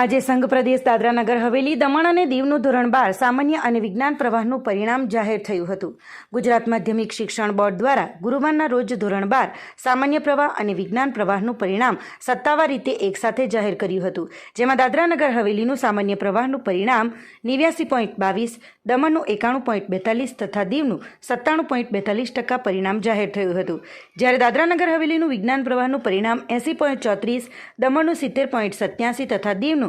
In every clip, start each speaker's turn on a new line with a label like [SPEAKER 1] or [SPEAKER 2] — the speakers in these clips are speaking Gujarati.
[SPEAKER 1] આજે સંઘ પ્રદેશ દાદરાનગર હવેલી દમણ અને દીવનું ધોરણ બાર સામાન્ય અને વિજ્ઞાન પ્રવાહનું પરિણામ જાહેર થયું હતું. ગુજરાત માધ્યમિક શિક્ષણ બોર્ડ દ્વારા ગુરુવારના રોજ ધોરણ બાર સામાન્ય પ્રવાહ અને વિજ્ઞાન પ્રવાહનું પરિણામ સત્તાવાર રીતે એકસાથે જાહેર કર્યું હતું. જેમાં દાદરાનગર હવેલીનું સામાન્ય પ્રવાહનું પરિણામ નેવ્યાસી પોઈન્ટ બાવીસ, દમણનું એકાણું પોઈન્ટ બેતાલીસ તથા દીવનું સત્તાણું પોઈન્ટ બેતાલીસ ટકા પરિણામ જાહેર થયું હતું. જ્યારે દાદરાનગર હવેલીનું વિજ્ઞાન પ્રવાહનું પરિણામ એંસી પોઈન્ટ ચોત્રીસ, દમણનું સિત્તેર પોઈન્ટ સત્યાસી તથા દીવનું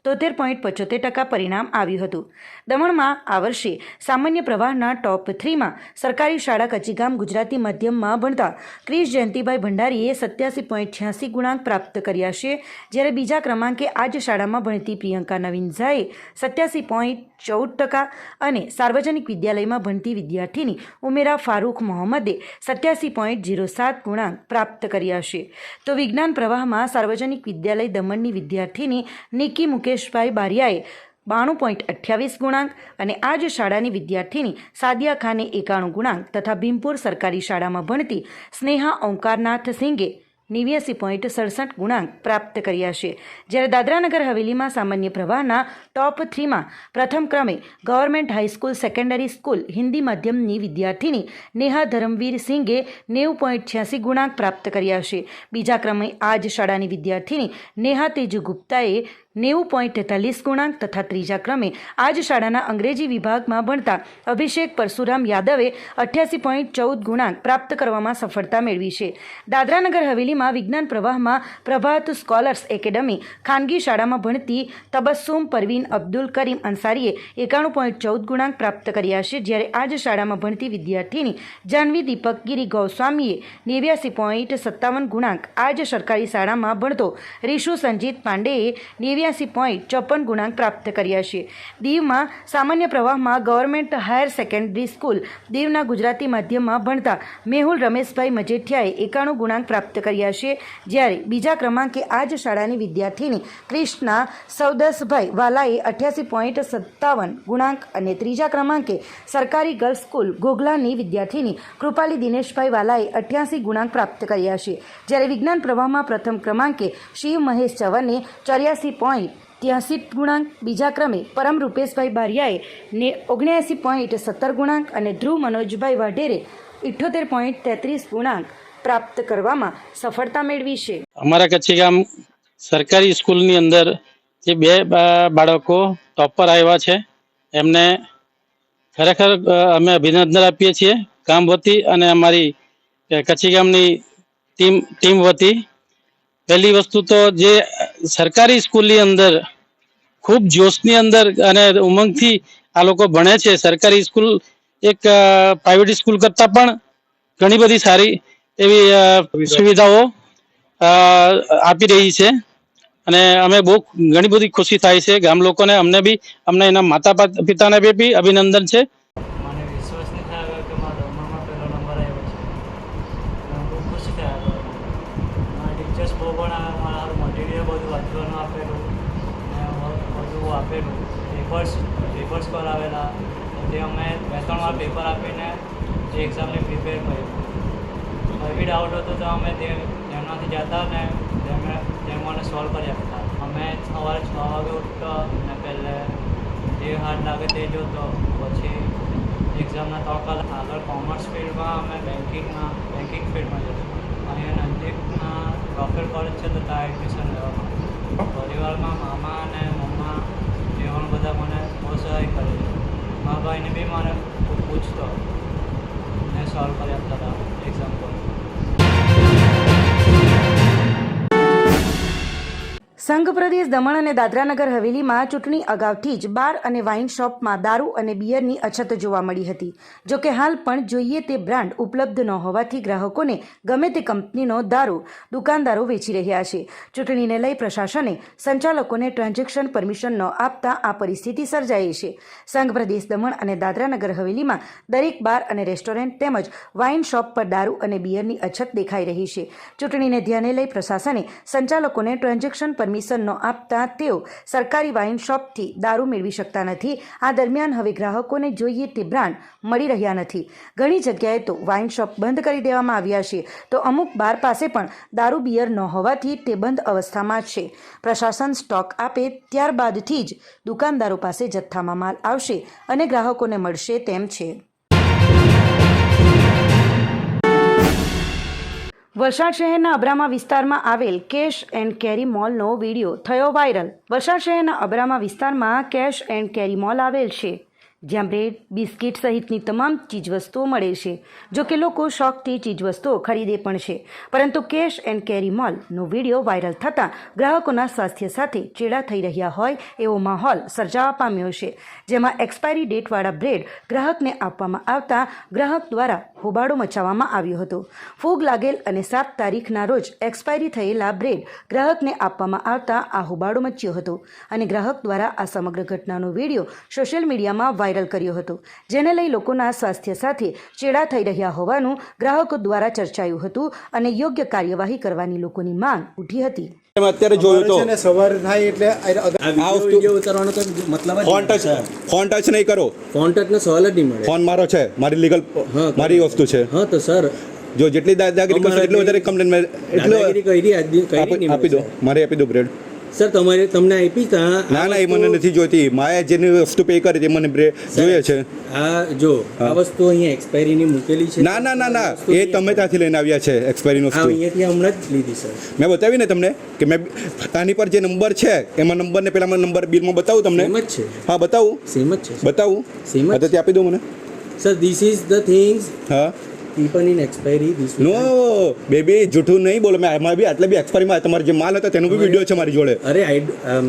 [SPEAKER 1] તોતેર પોઈન્ટ પચોતેર ટકા પરિણામ આવ્યું હતું. દમણમાં આ વર્ષે સામાન્ય પ્રવાહના ટોપ થ્રીમાં સરકારી શાળા કચીગામ ગુજરાતી માધ્યમમાં ભણતા ક્રિશ જયંતિભાઈ ભંડારીએ સત્યાસી પોઈન્ટ છ્યાસી ગુણાંક પ્રાપ્ત કર્યા છે. જ્યારે બીજા ક્રમાંકે આ જ શાળામાં ભણતી પ્રિયંકા નવીન ઝાએ સત્યાસી પોઈન્ટ ચૌદ ટકા અને સાર્વજનિક વિદ્યાલયમાં ભણતી વિદ્યાર્થીની ઉમેરા ફારૂક મોહમ્મદે સત્યાસી પોઈન્ટ જીરો સાત ગુણાંક પ્રાપ્ત કર્યા છે. તો વિજ્ઞાન પ્રવાહમાં સાર્વજનિક વિદ્યાલય દમણની વિદ્યાર્થીની નિકી મુકેશભાઈ બારિયાએ બાણું પોઈન્ટ અઠ્યાવીસ ગુણાંક અને આ જ શાળાની વિદ્યાર્થીની સાદિયા ખાને એકાણું ગુણાંક તથા ભીમપુર સરકારી શાળામાં ભણતી સ્નેહા ઓંકારનાથ સિંઘે નેવ્યાસી પોઈન્ટ સડસઠ ગુણાંક પ્રાપ્ત કર્યા છે. જ્યારે દાદરાનગર હવેલીમાં સામાન્ય પ્રવાહના ટોપ થ્રીમાં પ્રથમ ક્રમે government high school secondary school, Hindi માધ્યમની વિદ્યાર્થીની નેહા ધરમવીર સિંઘે નેવું પોઈન્ટ છ્યાસી ગુણાંક પ્રાપ્ત કર્યા છે. બીજા ક્રમે આ જ શાળાની વિદ્યાર્થીની નેહા તેજુ ગુપ્તાએ નેવું પોઈન્ટ તેતાલીસ ગુણાંક તથા ત્રીજા ક્રમે આ જ શાળાના અંગ્રેજી વિભાગમાં ભણતા અભિષેક પરશુરામ યાદવે અઠ્યાસી પોઈન્ટ ચૌદ ગુણાંક પ્રાપ્ત કરવામાં સફળતા મેળવી છે. દાદરાનગર હવેલીમાં વિજ્ઞાન પ્રવાહમાં પ્રભાત સ્કોલર્સ એકેડમી ખાનગી શાળામાં ભણતી તબસ્સુમ પરવીન અબ્દુલ કરીમ અંસારીએ એકાણું પોઈન્ટ ચૌદ ગુણાંક પ્રાપ્ત કર્યા છે, જ્યારે આ જ શાળામાં ભણતી વિદ્યાર્થીની જાનવી દીપક ગિરી ગૌસ્વામીએ નેવ્યાસી પોઈન્ટ સત્તાવન ગુણાંક આ જ સરકારી શાળામાં ભણતો રીશુ સંજીત પાંડેએ નેવ્યાસી પોઈન્ટ ચોપન ગુણાંક પ્રાપ્ત કર્યા છે. દીવમાં સામાન્ય પ્રવાહમાં ગવર્મેન્ટ હાયર સેકન્ડરી સ્કૂલ દીવના ગુજરાતી માધ્યમમાં ભણતા મેહુલ રમેશભાઈ મજેઠિયાએ એકાણું ગુણાંક પ્રાપ્ત કર્યા છે. જ્યારે બીજા ક્રમાંકે આ જ શાળાની વિદ્યાર્થીની ક્રિષ્ના સૌદસભાઈ વાલાએ અઠ્યાસી પોઈન્ટ સત્તાવન ગુણાંક અને ત્રીજા ક્રમાંકે સરકારી ગર્લ્સ સ્કૂલ ગોગલાની વિદ્યાર્થીની કૃપાલી દિનેશભાઈ વાલાએ અઠ્યાસી ગુણાંક પ્રાપ્ત કર્યા છે. જ્યારે વિજ્ઞાન પ્રવાહમાં પ્રથમ ક્રમાંકે શિવ મહેશ ચવને ચોર્યાસી પોઈન્ટ ત્યાંસી ગુણાંક બીજા ક્રમે પરમ રૂપેશભાઈ બારિયાએ ને ઓગણ્યાસી પોઈન્ટ સત્તર ગુણાંક અને ધ્રુવ મનોજભાઈ વાઢેરે ઇઠ્ઠોતેર પોઈન્ટ તેત્રીસ ગુણાંક પ્રાપ્ત કરવામાં સફળતા મેળવી છે.
[SPEAKER 2] અમારા કચ્છી ગામ સરકારી સ્કૂલની અંદર જે બે બાળકો ટોપર આવ્યા છે, એમને ખરેખર અમે અભિનંદન આપીએ છીએ. ગામ વતી અને અમારી કચ્છી ગામની ટીમ ટીમ વતી પહેલી વસ્તુ તો જે સરકારી સ્કૂલની અંદર ખૂબ જોશની અંદર અને ઉમંગથી આ લોકો ભણે છે. સરકારી સ્કૂલ એક પ્રાઇવેટ સ્કૂલ કરતાં પણ ઘણી બધી સારી એવી સુવિધાઓ આપી રહી છે. અને અમે બહુ ઘણી બધી ખુશી થાય છે. ગામ લોકોને અમને બી, અમને એના માતા પિતાને બી અભિનંદન છે
[SPEAKER 3] મને વિશ્વાસ નહીં થયો કે મારો દમણમાં પહેલો નંબર આવ્યો છે અને હું ખુશ થયા હતો મારા ટીચર્સ બહુ પણ આ મારા મટીરિયલ બધું વાંચવાનું આપેલું ને બ- બધું આપેલું. પેપર્સ પેપર્સ આવેલા. તે અમે બે ત્રણ વાર પેપર આપીને જે એક્ઝામને પ્રિપેર કર્યું કોઈ બી ડાઉટ હતો તો અમે તે તેમનાથી જતા ને તેમને સોલ્વ કરી આપતા અમે સવારે છ વાગે ઉઠતો ને પહેલે જે હાર્ડ લાગે તે જોતો. પછી એક્ઝામના ત્રણ કલાક આગળ કોમર્સ ફિલ્ડમાં અમે બેન્કિંગમાં બેન્કિંગ ફિલ્ડમાં જશું અહીંયા નજીકમાં પ્રોફેટ કોલેજ છે તો ત્યાં એડમિશન લેવા પરિવારમાં મામા અને બધા મને બહુ સહાય કરે છે. મારા ભાઈને બી મને પૂછતો ને સોલ્વ કરી આપતા
[SPEAKER 1] સંઘ પ્રદેશ દમણ અને દાદરાનગર હવેલીમાં ચૂંટણી અગાઉથી જ બાર અને વાઇન શોપમાં દારૂ અને બિયરની અછત જોવા મળી હતી. જો કે હાલ પણ જોઈએ તે બ્રાન્ડ ઉપલબ્ધ ન હોવાથી ગ્રાહકોને ગમે તે કંપનીનો દારૂ, દુકાનદારો વેચી રહ્યા છે. ચૂંટણીને લઈ પ્રશાસને સંચાલકોને ટ્રાન્ઝેક્શન પરમિશન ન આપતા આ પરિસ્થિતિ સર્જાઈ છે. સંઘ પ્રદેશ દમણ અને દાદરાનગર હવેલીમાં દરેક બાર અને રેસ્ટોરન્ટ તેમજ વાઇન શોપ પર દારૂ અને બિયરની અછત દેખાઈ રહી છે. ચૂંટણીને ધ્યાને લઈ પ્રશાસને સંચાલકોને ટ્રાન્ઝેક્શન પરમિશન પરમિશન ન આપતા તેઓ સરકારી વાઇન શોપથી દારૂ મેળવી શકતા નથી. આ દરમિયાન હવે ગ્રાહકોને જોઈએ તે બ્રાન્ડ મળી રહ્યા નથી. ઘણી જગ્યાએ તો વાઇન શોપ બંધ કરી દેવામાં આવ્યા છે. તો અમુક બાર પાસે પણ દારૂ બિયર ન હોવાથી તે બંધ અવસ્થામાં છે. પ્રશાસન સ્ટોક આપે ત્યારબાદથી જ દુકાનદારો પાસે જથ્થામાં માલ આવશે અને ગ્રાહકોને મળશે તેમ છે. વલસાડ શહેરના અબ્રામા વિસ્તારમાં આવેલ કેશ એન્ડ કેરી મોલનો વીડિયો થયો વાયરલ. વલસાડ શહેરના અબ્રામા વિસ્તારમાં કેશ એન્ડ કેરી મોલ આવેલ છે, જ્યાં બ્રેડ, બિસ્કિટ સહિતની તમામ ચીજવસ્તુઓ મળે છે, જો કે લોકો શોખથી ચીજવસ્તુઓ ખરીદે પણ છે. પરંતુ કેશ એન્ડ કેરી મોલનો વીડિયો વાયરલ થતાં ગ્રાહકોના સ્વાસ્થ્ય સાથે ચેડા થઈ રહ્યા હોય એવો માહોલ સર્જાવા પામ્યો છે, જેમાં એક્સપાયરી ડેટવાળા બ્રેડ ગ્રાહકને આપવામાં આવતા ગ્રાહક દ્વારા હોબાળો મચાવવામાં આવ્યો હતો. ફૂગ લાગેલ અને સાત તારીખના રોજ એક્સપાયરી થયેલા બ્રેડ ગ્રાહકને આપવામાં આવતા આ હોબાળો મચ્યો હતો અને ગ્રાહક દ્વારા આ સમગ્ર ઘટનાનો વીડિયો સોશિયલ મીડિયામાં વાયરલ કર્યો હતો, જેને લઈ લોકોના સ્વાસ્થ્ય સાથે ચેડા થઈ રહ્યા હોવાનું ગ્રાહકો દ્વારા ચર્ચાયું હતું અને યોગ્ય કાર્યવાહી કરવાની લોકોની માંગ ઉઠી હતી.
[SPEAKER 4] અત્યારે જોયું તો.
[SPEAKER 5] સવાર થાય એટલે આ-
[SPEAKER 4] વસ્તુ-
[SPEAKER 5] ઉતારવાનો તો મતલબ
[SPEAKER 4] ફોન ટચ ફોન ટચ નહીં કરો.
[SPEAKER 5] ફોન ટચનો સવાલ જ નહીં મળે.
[SPEAKER 4] ફોન મારો છે. મારી લીગલ મારી વસ્તુ છે.
[SPEAKER 5] હા તો સર.
[SPEAKER 4] જો જેટલી દાદાગીરી કરશો એટલું વધારે કમ્પ્લેન મેં એટલું આપી દો. મારે આપી દો બ્રેડ
[SPEAKER 5] સર તમારે તમને આપી તા
[SPEAKER 4] ના ના એ મને નથી જોઈતી. માએ જેને વસ્તુ પે કરી તે મને જોઈએ છે.
[SPEAKER 5] હા જો આ વસ્તુ અહીંયા એક્સપાયરીની મૂકેલી છે.
[SPEAKER 4] ના ના ના ના. એ તમે ત્યાંથી લઈને આવ્યા છે એક્સપાયરી વસ્તુ.
[SPEAKER 5] અહીંયાથી હમણાં જ લીધી સર.
[SPEAKER 4] મેં બતાવી ને તમને કે મેં આની પર જે નંબર છે એમાં નંબર ને પેલા નંબર બિલમાં બતાવું તમને.
[SPEAKER 5] સેમ જ છે.
[SPEAKER 4] હા બતાવું.
[SPEAKER 5] સેમ જ છે
[SPEAKER 4] બતાવું.
[SPEAKER 5] સેમ જ
[SPEAKER 4] તે આપી દો મને.
[SPEAKER 5] Sir this is the things
[SPEAKER 4] હા.
[SPEAKER 5] Keeping in expiry this
[SPEAKER 4] no baby જૂઠું નહીં બોલો. મેં એમાં બી આટલા બી એક્સપાયરીમાં તમારો જે માલ હતો તેનો બી વીડિયો છે મારી જોડે.
[SPEAKER 5] અરે આઈ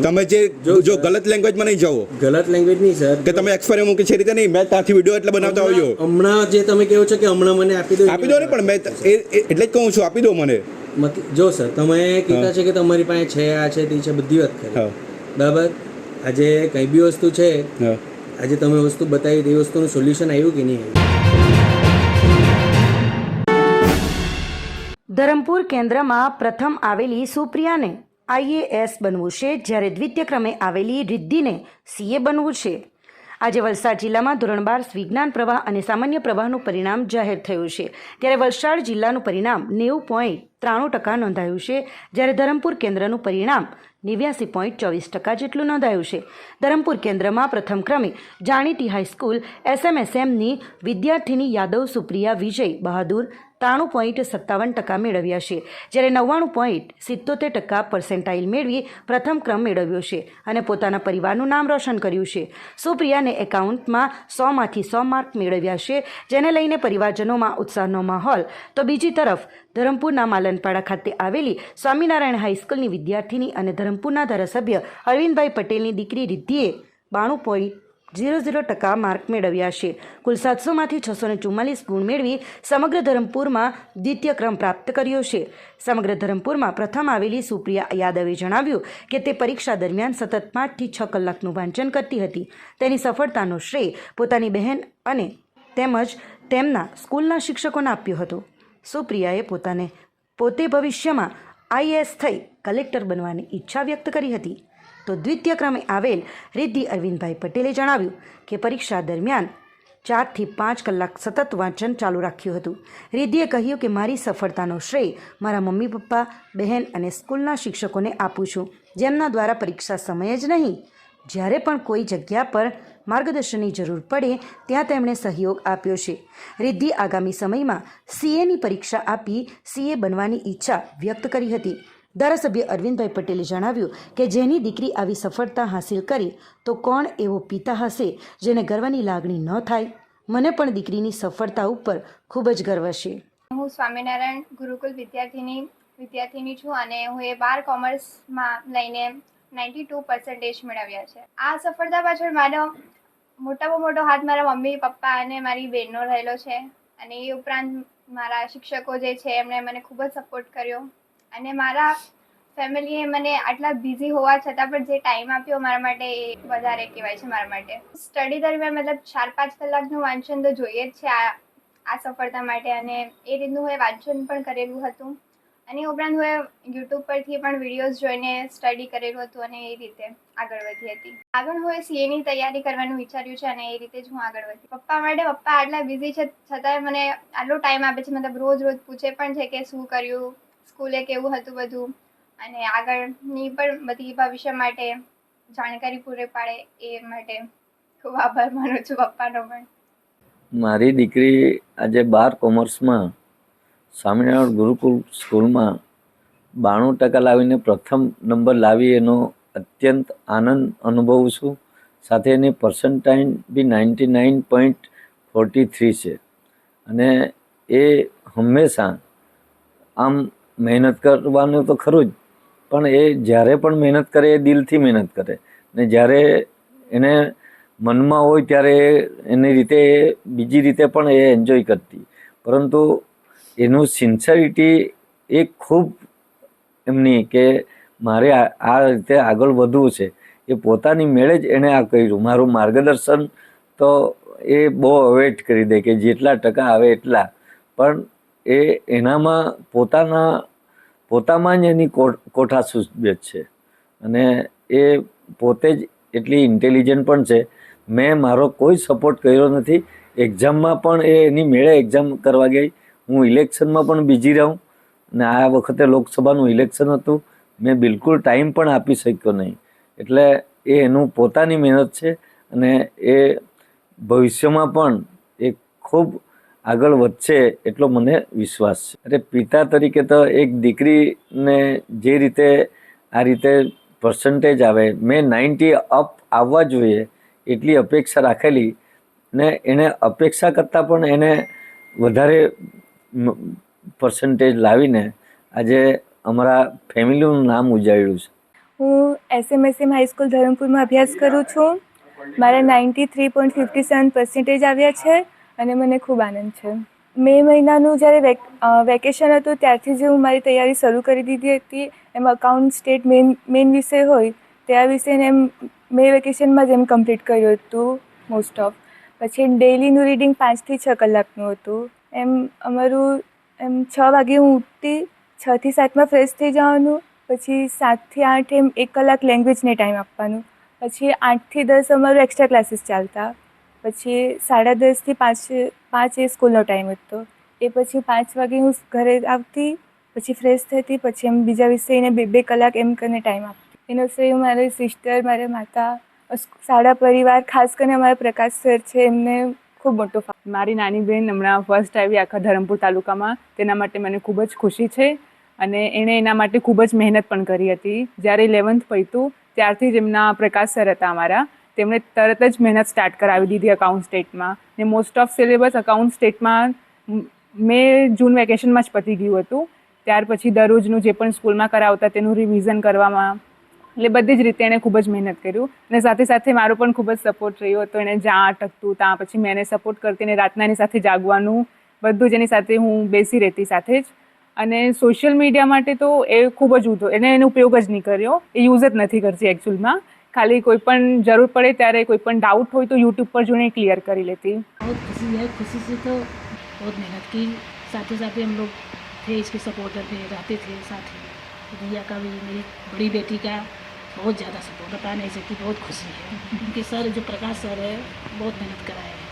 [SPEAKER 4] તમે જે
[SPEAKER 5] જો,
[SPEAKER 4] ગલત લેંગ્વેજમાં નહીં જાઓ.
[SPEAKER 5] ગલત લેંગ્વેજ નહીં સર
[SPEAKER 4] કે તમે એક્સપાયરી મૂકી છે રીતે નહીં. મેં ત્યાંથી વીડિયો એટલે બનાવતા આવ્યો
[SPEAKER 5] હમણાં જે તમે કહો છો કે હમણાં મને આપી દો
[SPEAKER 4] આપી દો ને પણ મેં એટલે જ કહું છું આપી દો મને.
[SPEAKER 5] જો સર તમે કીધા છે કે તમારી પાસે છે આ છે તે છે બધી વાત કરી. બરાબર? આજે કઈ બી વસ્તુ છે આજે તમે વસ્તુ બતાવી તે વસ્તુનું સોલ્યુશન આવ્યું કે નહીં આવ્યું?
[SPEAKER 1] ધરમપુર કેન્દ્રમાં પ્રથમ આવેલી સુપ્રિયાને આઈએએસ બનવું છે, જ્યારે દ્વિતીય ક્રમે આવેલી રિદ્ધિને સીએ બનવું છે. આજે વલસાડ જિલ્લામાં ધોરણ બાર વિજ્ઞાન પ્રવાહ અને સામાન્ય પ્રવાહનું પરિણામ જાહેર થયું છે. ત્યારે વલસાડ જિલ્લાનું પરિણામ નેવું પોઈન્ટ ત્રાણું ટકા નોંધાયું છે, જ્યારે ધરમપુર કેન્દ્રનું પરિણામ નેવ્યાસી પોઈન્ટ ચોવીસ ટકા જેટલું નોંધાયું છે. ધરમપુર કેન્દ્રમાં પ્રથમ ક્રમે જાણીતી હાઈસ્કૂલ એસએમએસએમની વિદ્યાર્થીની યાદવ સુપ્રિયા વિજય બહાદુર ત્રાણું પોઈન્ટ સત્તાવન ટકા મેળવ્યા છે. જ્યારે નવ્વાણું પોઈન્ટ સિત્તોતેર ટકા પર્સેન્ટાઇલ મેળવી પ્રથમ ક્રમ મેળવ્યો છે અને પોતાના પરિવારનું નામ રોશન કર્યું છે. સુપ્રિયાને એકાઉન્ટમાં સોમાંથી સો માર્ક મેળવ્યા છે, જેને લઈને પરિવારજનોમાં ઉત્સાહનો માહોલ. તો બીજી તરફ, ધરમપુરના માલનપાડા ખાતે આવેલી સ્વામિનારાયણ હાઈસ્કૂલની વિદ્યાર્થીની અને ધરમપુરના ધારાસભ્ય અરવિંદભાઈ પટેલની દીકરી રિદ્ધિએ બાણું પોઈન્ટ ઝીરો ઝીરો ટકા માર્ક મેળવ્યા છે. કુલ સાતસોમાંથી છસો ને ચુમ્માલીસ ગુણ મેળવી સમગ્ર ધરમપુરમાં દ્વિતીય ક્રમ પ્રાપ્ત કર્યો છે. સમગ્ર ધરમપુરમાં પ્રથમ આવેલી સુપ્રિયા યાદવે જણાવ્યું કે તે પરીક્ષા દરમિયાન સતત પાંચથી છ કલાકનું વાંચન કરતી હતી. તેની સફળતાનો શ્રેય પોતાની બહેન અને તેમજ તેમના સ્કૂલના શિક્ષકોને આપ્યો હતો. સુપ્રિયાએ પોતાને પોતે ભવિષ્યમાં આઈએએસ થઈ કલેક્ટર બનવાની ઈચ્છા વ્યક્ત કરી હતી. તો દ્વિતીય ક્રમે આવેલ રિદ્ધિ અરવિંદભાઈ પટેલે જણાવ્યું કે પરીક્ષા દરમિયાન ચારથી પાંચ કલાક સતત વાંચન ચાલુ રાખ્યું હતું. રિદ્ધિએ કહ્યું કે મારી સફળતાનો શ્રેય મારા મમ્મી, પપ્પા, બહેન અને સ્કૂલના શિક્ષકોને આપું છું. જેમના દ્વારા પરીક્ષા સમયે જ નહીં, જ્યારે પણ કોઈ જગ્યા પર માર્ગદર્શનની જરૂર પડે, ત્યાં તેમણે સહયોગ આપ્યો છે. રિદ્ધિ આગામી સમયમાં સીએની પરીક્ષા આપી સીએ બનવાની ઈચ્છા વ્યક્ત કરી હતી. ધારાસભ્ય અરવિંદભાઈ પટેલે જણાવ્યું કે જેની દીકરી આવી સફળતા હાંસિલ કરી, તો કોણ એવો પિતા હશે જેને ગર્વની લાગણી ન થાય? મને પણ દીકરીની સફળતા ઉપર ખૂબ જ ગર્વ છે.
[SPEAKER 6] હું સ્વામિનારાયણ ગુરુકુલ વિદ્યાર્થીની વિદ્યાર્થીની છું અને હું એ બાર કોમર્સમાં લઈને નાઇન્ટી ટુ પર્સન્ટેજ મેળવ્યા છે. આ સફળતા પાછળ મારો મોટામાં મોટો હાથ મારા મમ્મી, પપ્પા અને મારી બહેનનો રહેલો છે અને એ ઉપરાંત મારા શિક્ષકો જે છે એમણે મને ખૂબ જ સપોર્ટ કર્યો. અને મારા ફેમિલીએ મને આટલા બિઝી હોવા છતાં પણ જે ટાઈમ આપ્યો મારા માટે એ વધારે કહેવાય છે મારા માટે. સ્ટડી દરમિયાન મતલબ ચાર પાંચ કલાકનું વાંચન તો જોઈએ જ છે આ આ સફળતા માટે અને એ રીતનું હું વાંચન પણ કરેલું હતું. અને ઉપરાંત હું યુટ્યુબ પરથી પણ વિડીયોઝ જોઈને સ્ટડી કરેલું હતું અને એ રીતે આગળ વધી હતી. આગળ હું સીએની તૈયારી કરવાનું વિચાર્યું છે અને એ રીતે જ હું આગળ વધી. પપ્પા માટે પપ્પા આટલા બિઝી છે છતાંય મને આટલો ટાઈમ આપે છે, મતલબ રોજ રોજ પૂછે પણ છે કે શું કર્યું સ્કૂલે કેવું હતું બધું? અને આગળની પણ બધી ભવિષ્ય માટે જાણકારી પૂરી પાડે એ માટે ખૂબ આભાર માનું છું પપ્પાનો પણ.
[SPEAKER 7] મારી દીકરી આજે બાર કોમર્સમાં, સ્વામિનારાયણ ગુરુકુલ સ્કૂલમાં બાણું ટકા લાવીને પ્રથમ નંબર લાવી એનો અત્યંત આનંદ અનુભવું છું. સાથે એની પર્સન્ટાઇન બી ninety nine point forty three છે. અને એ હંમેશા આમ મહેનત કરવાનું તો ખરું જ. પણ એ જ્યારે પણ મહેનત કરે એ દિલથી મહેનત કરે. ને જ્યારે એને મનમાં હોય ત્યારે એની રીતે બીજી રીતે પણ એ એન્જોય કરતી. પરંતુ એનું સિન્સરિટી એ ખૂબ એમની કે મારે આ રીતે આગળ વધવું છે. એ પોતાની મેળે જ એણે આ કર્યું. મારું માર્ગદર્શન તો એ બહુ અવેટ કરી દે કે જેટલા ટકા આવે એટલા. પણ એ એનામાં પોતાના, પોતામાં જ એની કોઠા સૂઝબે છે. અને એ પોતે જ એટલી ઇન્ટેલિજન્ટ પણ છે. મેં મારો કોઈ સપોર્ટ કર્યો નથી. એક્ઝામમાં પણ એ એની મેળે એક્ઝામ કરવા ગઈ. હું ઇલેક્શનમાં પણ બીજી રહું. અને આ વખતે લોકસભાનું ઇલેક્શન હતું. મેં બિલકુલ ટાઈમ પણ આપી શક્યો નહીં. એટલે એ એનું પોતાની મહેનત છે. અને એ ભવિષ્યમાં પણ એ ખૂબ આગળ વધશે એટલો મને વિશ્વાસ છે. એટલે પિતા તરીકે તો એક દીકરીને જે રીતે આ રીતે પર્સન્ટેજ આવે, મેં નાઇન્ટી અપ આવવા જોઈએ એટલી અપેક્ષા રાખેલી ને એને અપેક્ષા કરતાં પણ એને વધારે પર્સન્ટેજ લાવીને આજે અમારા ફેમિલીનું નામ ઉજાળ્યું છે.
[SPEAKER 8] હું એસએમએસએમ હાઈસ્કૂલ ધરમપુરમાં અભ્યાસ કરું છું. મારા ninety three point fifty seven percentage આવ્યા છે. અને મને ખૂબ આનંદ છે. મે મહિનાનું જ્યારે વેક વેકેશન હતું ત્યારથી જ હું મારી તૈયારી શરૂ કરી દીધી હતી. એમ અકાઉન્ટ સ્ટેટ મેઇન મેઇન વિષય હોય તે આ વિષયને એમ મે વેકેશનમાં જ એમ કમ્પ્લીટ કર્યું હતું મોસ્ટ ઓફ પછી ડેઇલીનું રીડિંગ પાંચથી છ કલાકનું હતું. એમ અમારું, એમ છ વાગે હું ઉઠતી, છથી સાતમાં ફ્રેશ થઈ જવાનું, પછી સાતથી આઠ એમ એક કલાક લેંગ્વેજને ટાઈમ આપવાનું. પછી આઠથી દસ અમારું એક્સ્ટ્રા ક્લાસીસ ચાલતા. પછી સાડા દસથી પાંચ પાંચ એ સ્કૂલનો ટાઈમ હતો. એ પછી પાંચ વાગે હું ઘરે આવતી, પછી ફ્રેશ થતી, પછી એમ બીજા વિષયને બે બે કલાક એમ કરીને ટાઈમ આપતી. એનો શ્રેય મારી સિસ્ટર, મારા માતા સાડા પરિવાર, ખાસ કરીને અમારા પ્રકાશ સર છે, એમને ખૂબ મોટો
[SPEAKER 9] મારી નાની બહેન હમણાં ફર્સ્ટ આવી આખા ધરમપુર તાલુકામાં. તેના માટે મને ખૂબ જ ખુશી છે અને એણે એના માટે ખૂબ જ મહેનત પણ કરી હતી. જ્યારે ઇલેવન્થ પૈતું ત્યારથી જ એમના પ્રકાશ સર હતા અમારા. તેમણે તરત જ મહેનત સ્ટાર્ટ કરાવી દીધી અકાઉન્ટ સ્ટેટમાં ને મોસ્ટ ઓફ સિલેબસ અકાઉન્ટ સ્ટેટમાં મેં જૂન વેકેશનમાં જ પતી ગયું હતું. ત્યાર પછી દરરોજનું જે પણ સ્કૂલમાં કરાવતા તેનું રિવિઝન કરવામાં. એટલે બધી જ રીતે એણે ખૂબ જ મહેનત કર્યું. અને સાથે સાથે મારો પણ ખૂબ જ સપોર્ટ રહ્યો હતો. એણે જ્યાં અટકતું ત્યાં પછી મેં એને સપોર્ટ કરતી અને રાતના એની સાથે જાગવાનું, બધું જ એની સાથે હું બેસી રહેતી સાથે જ. અને સોશિયલ મીડિયા માટે તો એ ખૂબ જ ઉધો એને એનો ઉપયોગ જ નહીં કર્યો. એ યુઝ જ નથી કરતી એકચ્યુઅલમાં ખાલી કોઈ પણ જરૂર પડે ત્યારે કોઈ પણ ડાઉટ હોય તો યુટ્યુબ પર જોઈને ક્લિયર કરી લેતી
[SPEAKER 10] बहुत खुशी है खुशी से तो बहुत मेहनत की साथ ही साथ हम लोग थे इसके सपोर्टर थे रहते थे साथ ही भैया का भी मेरी बड़ी बेटी का बहुत ज़्यादा सपोर्ट बता नहीं सकती बहुत खुशी है उनके सर जो प्रकाश सर है बहुत मेहनत कराए हैं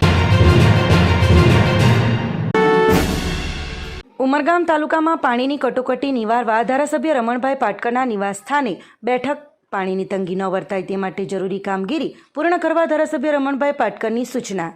[SPEAKER 1] ઉમરગામ તાલુકામાં પાણીની કટોકટી નિવારવા ધારાસભ્ય રમણભાઈ પાટકરના નિવાસસ્થાને બેઠક પાણીની તંગી ન વર્તાય તે માટે જરૂરી કામગીરી પૂર્ણ કરવા ધારાસભ્ય રમણભાઈ પાટકરની સૂચના.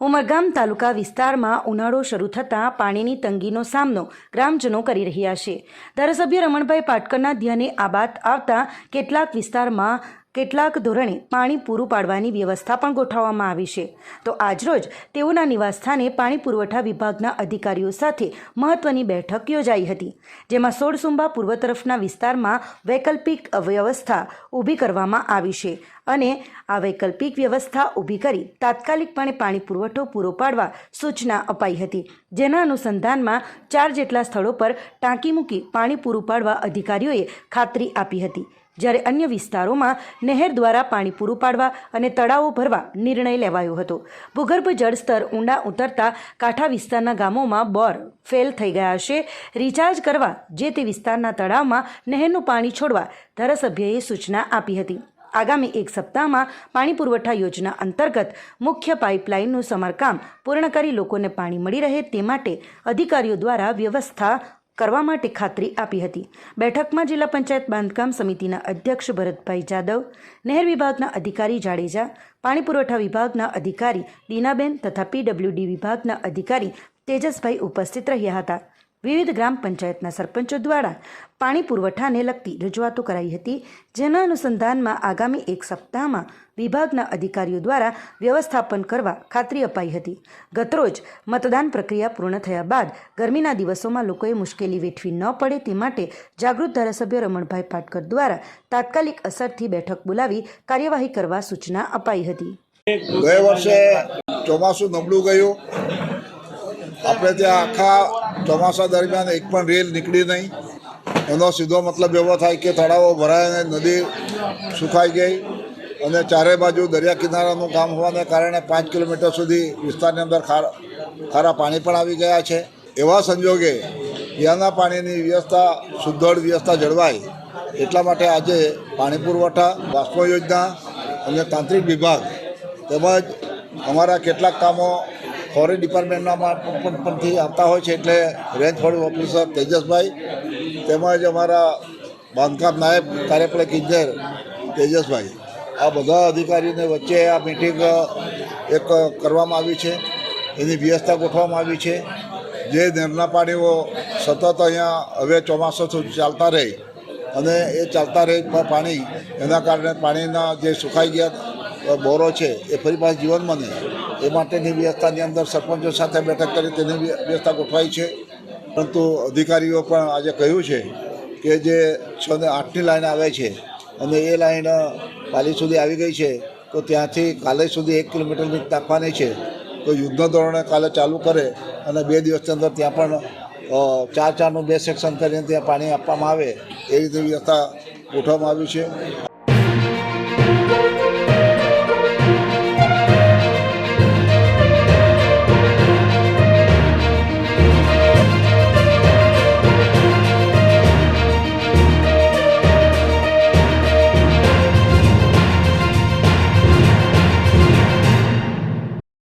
[SPEAKER 1] ઉમરગામ તાલુકા વિસ્તારમાં ઉનાળો શરૂ થતાં પાણીની તંગીનો સામનો ગ્રામજનો કરી રહ્યા છે. ધારાસભ્ય રમણભાઈ પાટકરના ધ્યાને આ બાત આવતા કેટલાક વિસ્તારમાં કેટલાક ધોરણે પાણી પૂરું પાડવાની વ્યવસ્થા પણ ગોઠવવામાં આવી છે. તો આજરોજ તેઓના નિવાસસ્થાને પાણી પુરવઠા વિભાગના અધિકારીઓ સાથે મહત્વની બેઠક યોજાઈ હતી, જેમાં સોળસુંબા પૂર્વ તરફના વિસ્તારમાં વૈકલ્પિક વ્યવસ્થા ઊભી કરવામાં આવી છે અને આ વૈકલ્પિક વ્યવસ્થા ઊભી કરી તાત્કાલિકપણે પાણી પુરવઠો પૂરો પાડવા સૂચના અપાઈ હતી. જેના અનુસંધાનમાં ચાર જેટલા સ્થળો પર ટાંકી મૂકી પાણી પૂરું પાડવા અધિકારીઓએ ખાતરી આપી હતી. જ્યારે અન્ય વિસ્તારોમાં નહેર દ્વારા પાણી પૂરું પાડવા અને તળાવો ભરવા નિર્ણય લેવાયો હતો. ભૂગર્ભ જળસ્તર ઊંડા ઉતરતા કાંઠા વિસ્તારના ગામોમાં બોર ફેલ થઈ ગયા છે. રિચાર્જ કરવા જે તે વિસ્તારના તળાવમાં નહેરનું પાણી છોડવા ધારાસભ્યએ સૂચના આપી હતી. આગામી એક સપ્તાહમાં પાણી પુરવઠા યોજના અંતર્ગત મુખ્ય પાઇપલાઇનનું સમારકામ પૂર્ણ કરી લોકોને પાણી મળી રહે તે માટે અધિકારીઓ દ્વારા વ્યવસ્થા કરવા માટે ખાતરી આપી હતી. બેઠકમાં જિલ્લા પંચાયત બાંધકામ સમિતિના અધ્યક્ષ ભરતભાઈ જાદવ, નહેર વિભાગના અધિકારી જાડેજા, પાણી પુરવઠા વિભાગના અધિકારી દીનાબેન તથા પીડબ્લ્યુડી વિભાગના અધિકારી તેજસભાઈ ઉપસ્થિત રહ્યા હતા. વિવિધ ગ્રામ પંચાયતના સરપંચો દ્વારા પાણી પુરવઠાને લગતી રજૂઆતો કરાઈ હતી, જેના અનુસંધાનમાં આગામી એક સપ્તાહમાં વિભાગના અધિકારીઓ દ્વારા વ્યવસ્થાપન કરવા ખાતરી અપાઈ હતી. ગતરોજ મતદાન પ્રક્રિયા પૂર્ણ થયા બાદ ગરમીના દિવસોમાં લોકોએ મુશ્કેલી વેઠવી ન પડે તે માટે જાગૃત ધારાસભ્ય રમણભાઈ પાટકર દ્વારા તાત્કાલિક અસરથી બેઠક બોલાવી કાર્યવાહી કરવા સૂચના અપાઈ હતી.
[SPEAKER 11] ગયા વર્ષે ચોમાસું નબળું ગયું. આપણે ત્યાં આખા ચોમાસા દરમિયાન એક પણ રેલ નીકળી નહીં. એનો સીધો મતલબ એવો થાય કે તળાવો ભરાય અને નદી સુકાઈ ગઈ અને ચારે બાજુ દરિયા કિનારાનું કામ હોવાને કારણે પાંચ કિલોમીટર સુધી વિસ્તારની અંદર ખારા પાણી પણ આવી ગયા છે. એવા સંજોગે પીવાના પાણીની વ્યવસ્થા સુદ્ધળ વ્યવસ્થા જળવાય એટલા માટે આજે પાણી પુરવઠા બાષ્પ યોજના અને તાંત્રિક વિભાગ તેમજ અમારા કેટલાક કામો ફોરેન ડિપાર્ટમેન્ટના પરથી આવતા હોય છે એટલે રેન્જ ફોરેન ઓફિસર તેજસભાઈ, તેમજ અમારા બાંધકામ નાયબ કાર્યપાલક ઇજનેર તેજસભાઈ. આ બધા અધિકારીઓને વચ્ચે આ મિટિંગ એક કરવામાં આવી છે. એની વ્યવસ્થા ગોઠવવામાં આવી છે. જે નહેરના પાણીઓ સતત અહીંયા હવે ચોમાસા ચાલતા રહે. અને એ ચાલતા રહે પાણી, એના કારણે પાણીના જે સુકાઈ ગયા બોરો છે, એ ફરી પાછું જીવન બને એ માટેની વ્યવસ્થાની અંદર સરપંચો સાથે બેઠક કરી તેની વ્યવસ્થા ગોઠવાઈ છે. પરંતુ અધિકારીઓ પણ આજે કહ્યું છે કે જે છ ને આઠની લાઈન આવે છે અને એ લાઈન પાલી સુધી આવી ગઈ છે, તો ત્યાંથી કાલે સુધી એક કિલોમીટરની નાખવાની છે. તો યુદ્ધના ધોરણે કાલે ચાલુ કરે અને બે દિવસની અંદર ત્યાં પણ ચાર ચારનું બે સેક્શન કરીને ત્યાં પાણી આપવામાં આવે, એ રીતે વ્યવસ્થા ગોઠવવામાં આવી છે.